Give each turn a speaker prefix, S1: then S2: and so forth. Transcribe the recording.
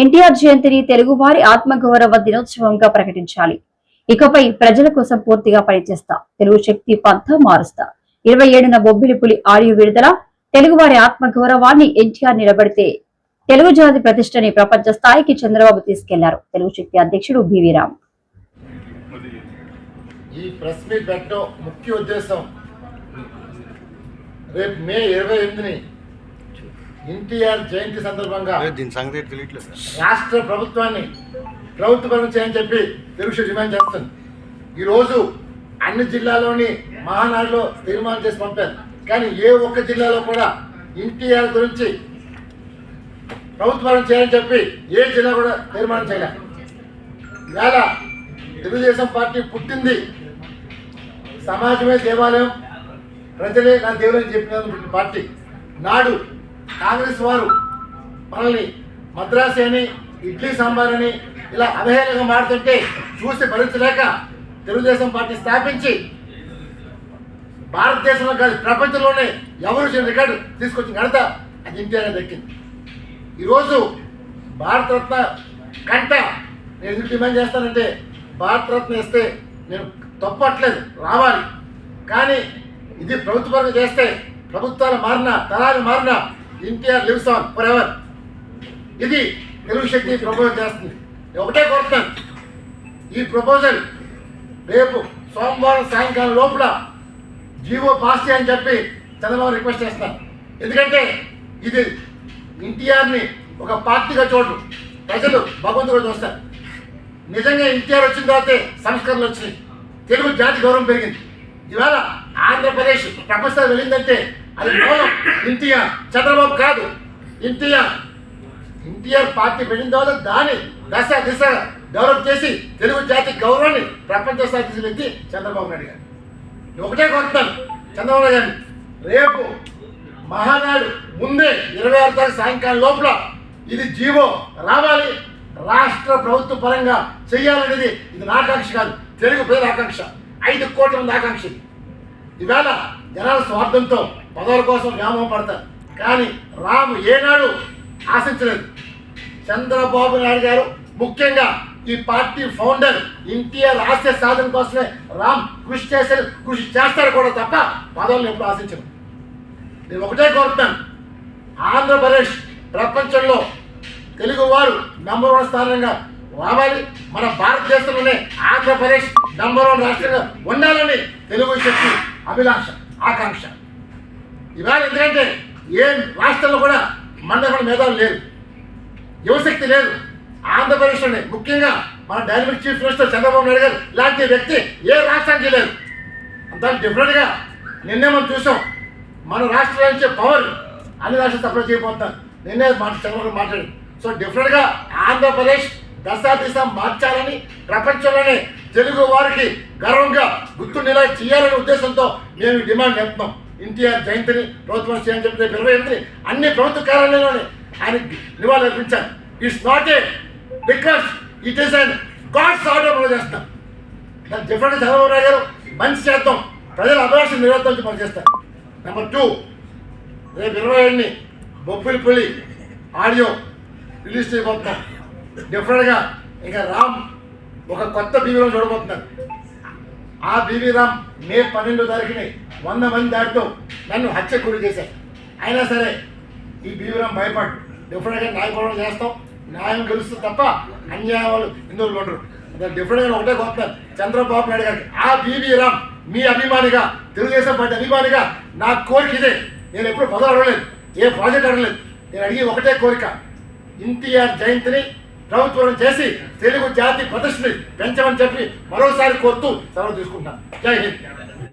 S1: ఎన్టీఆర్ జయంతిని తెలుగువారి ఆత్మగౌరవ దినోత్సవంగా ప్రకటించాలి. ఇకపై ప్రజల కోసం పూర్తిగా పనిచేస్తా. తెలుగు శక్తి పంత మారుస్తా. ఇరవై ఏడున బొబ్బిలి పులి ఆడియో విడుదల. తెలుగువారి ఆత్మగౌరవాన్ని ఎన్టీఆర్ నిలబడితే తెలుగు జాతి ప్రతిష్టని ప్రపంచ స్థాయికి చంద్రబాబు తీసుకెళ్ళారు. తెలుగు శక్తి అధ్యక్షుడు బివి రామ్.
S2: ఈ ప్రెస్ మీట్ పెట్టడం ముఖ్య ఉద్దేశం. రేపు మే ఇరవై ఎనిమిదిని ఎన్టీఆర్ జయంతి సందర్భంగా
S3: లేదు, దీని సంగతి ఏంటి తెలియట్లేదు.
S2: రాష్ట్ర ప్రభుత్వాన్ని ప్రభుత్వపరం చేయని చెప్పి తెలుగు డిమాండ్ చేస్తుంది. ఈరోజు అన్ని జిల్లాలోని మహానాడులో తీర్మానం చేసి పంపారు. కానీ ఏ ఒక్క జిల్లాలో కూడా ఎన్టీఆర్ గురించి ప్రభుత్వపరం చేయని చెప్పి ఏ జిల్లా కూడా తీర్మానం చేయలేదు ఇవాళ తెలుగుదేశం పార్టీ పుట్టింది సమాజమే దేవాలయం ప్రజలే నా దేవులని చెప్పిన పార్టీ. నాడు కాంగ్రెస్ వారు మనల్ని మద్రాసి అని ఇడ్లీ సాంబార్ అని ఇలా అవహేళనగా మాడుతుంటే చూసి భరించలేక తెలుగుదేశం పార్టీ స్థాపించి భారతదేశంలో కాదు ప్రపంచంలోనే ఎవరు చేయని రికార్డు తీసుకొచ్చిన ఘనత అది ఇండియానే దక్కింది. ఈరోజు భారతరత్న కంట నేను ఎందుకు డిమాండ్ చేస్తానంటే భారతరత్న ఇస్తే నేను తప్పట్లేదు రావాలి. కానీ ఇది ప్రభుత్వాలు చేస్తే ప్రభుత్వాలు మారినా తరాలు మారినా NTR lives on forever ఇది తెలుగు శక్తి ప్రపోజల్ చేస్తుంది. ఒకటే కోరుతున్నాను. ఈ ప్రపోజల్ రేపు సోమవారం సాయంకాలం లోపల జీవో పాస్ చేయని చెప్పి చంద్రబాబు రిక్వెస్ట్ చేస్తాను ఎందుకంటే ఇది ఎన్టీఆర్ని ఒక పార్టీగా చూడరు. ప్రజలు భగవంతుడు చూస్తారు. నిజంగా ఎన్టీఆర్ వచ్చిన తర్వాతే సంస్కరణలు వచ్చినాయి. తెలుగు జాతి గౌరవం పెరిగింది. ఇవాళ ఆంధ్రప్రదేశ్ ప్రపంచ వెళ్ళిందంటే అది మూలం ఎన్టీఆర్. చంద్రబాబు కాదు. ఎన్టీఆర్. ఎన్టీఆర్ పార్టీ పెట్టిన తర్వాత దాని దశ దిశ డెవలప్ చేసి తెలుగు జాతి గౌరవాన్ని ప్రపంచ స్థాయి వ్యక్తి చంద్రబాబు నాయుడు గారు. ఒకటే కోరుతాను చంద్రబాబు గారు రేపు మహానాడు ముందే ఇరవై ఆరు తారీఖు సాయంకాలం లోపల ఇది జీవో రావాలి. రాష్ట్ర ప్రభుత్వ పరంగా చేయాలనేది ఇది నా ఆకాంక్ష కాదు. తెలుగు ప్రజల ఆకాంక్ష. ఐదు కోట్ల మంది ఆకాంక్ష ఇది. ఇవాళ జనాల స్వార్థంతో పదవుల కోసం వ్యామోహం పడతారు. కానీ రాము ఏనాడు ఆశించలేదు. చంద్రబాబు నాయుడు గారు ముఖ్యంగా ఈ పార్టీ ఫౌండర్ ఎన్టీఆర్ ఆశయ సాధన కోసమే రామ్ కృషి చేశారు కృషి చేస్తారు కూడా తప్ప పదవులను ఎప్పుడు ఆశించరు. నేను ఒకటే కోరుతున్నాను. ఆంధ్రప్రదేశ్ ప్రపంచంలో తెలుగు వారు నంబర్ వన్ స్థానంగా రావాలి. మన భారతదేశంలోనే ఆంధ్రప్రదేశ్ నంబర్ వన్ రాష్ట్రంగా ఉండాలని తెలుగు శక్తి అభిలాష ఆకాంక్ష. ఇవాళ ఎందుకంటే ఏ రాష్ట్రంలో కూడా మన కూడా మేధావులు లేరు. యువశక్తి లేదు. ఆంధ్రప్రదేశ్లోనే ముఖ్యంగా మన dynamic chief minister Chandrababu Naidu garu ఇలాంటి వ్యక్తి ఏ రాష్ట్రానికి లేదు అంత డిఫరెంట్గా నిన్నే మనం చూసాం. మన రాష్ట్రం నుంచి పవర్ అన్ని రాష్ట్రాలు సప్లై చేయబోతున్నారు. నిన్నే మాట చంద్రబాబు మాట్లాడు సో డిఫరెంట్గా ఆంధ్రప్రదేశ్ దశా దిశ మార్చాలని ప్రపంచంలోనే తెలుగు వారికి గర్వంగా గుర్తుండేలా చేయాలనే ఉద్దేశంతో మేము డిమాండ్ చేస్తున్నాం. ఎన్టీఆర్ జయంతిని ప్రభుత్వం చేయని చెప్పి రేపు ఇరవై ఎనిమిది అన్ని ప్రభుత్వ కార్యాలయంలోనే ఆయన నివాళులు అర్పించారు. It's not a because it is and God's order మనం చేస్తాం. దాన్ని డిఫరెంట్ చంద్రబాబు నాయుడు గారు మంచి చేద్దాం. ప్రజల అభిలాషం నిరోధించి పని చేస్తారు నెంబర్ టూ రేపు ఇరవై ఏడుని బొబ్బిలి పులి ఆడియో రిలీజ్ చేయబోతున్నాం డిఫరెంట్గా ఇంకా రామ్ ఒక కొత్త బీవీలో చూడబోతున్నారు. ఆ బీవీ రామ్ మే పన్నెండో తారీఖుని వంద మంది దాటితో నన్ను హత్య గురి చేశారు. అయినా సరే ఈ బీవీ భయపడు. డిఫరెంట్గా న్యాయపోవడం చేస్తాం. న్యాయం గెలుస్తుంది తప్ప అన్యాయం వాళ్ళు ఎందుకు ఉండరు డిఫరెంట్గా ఒకటే కోరుతాను చంద్రబాబు నాయుడు గారికి ఆ బీవీరామ్ మీ అభిమానిగా తెలుగుదేశం పార్టీ అభిమానిగా నా కోరిక ఇదే. నేను ఎప్పుడు పదవి అడగలేదు. ఏ ప్రాజెక్ట్ అడగలేదు. నేను అడిగి ఒకటే కోరిక. ఎన్టీఆర్ జయంతిని ప్రభుత్వం చేసి తెలుగు జాతి ప్రదర్శనని పెంచమని చెప్పి మరోసారి కోరుతూ సెలవు తీసుకుంటాను జై హింద్.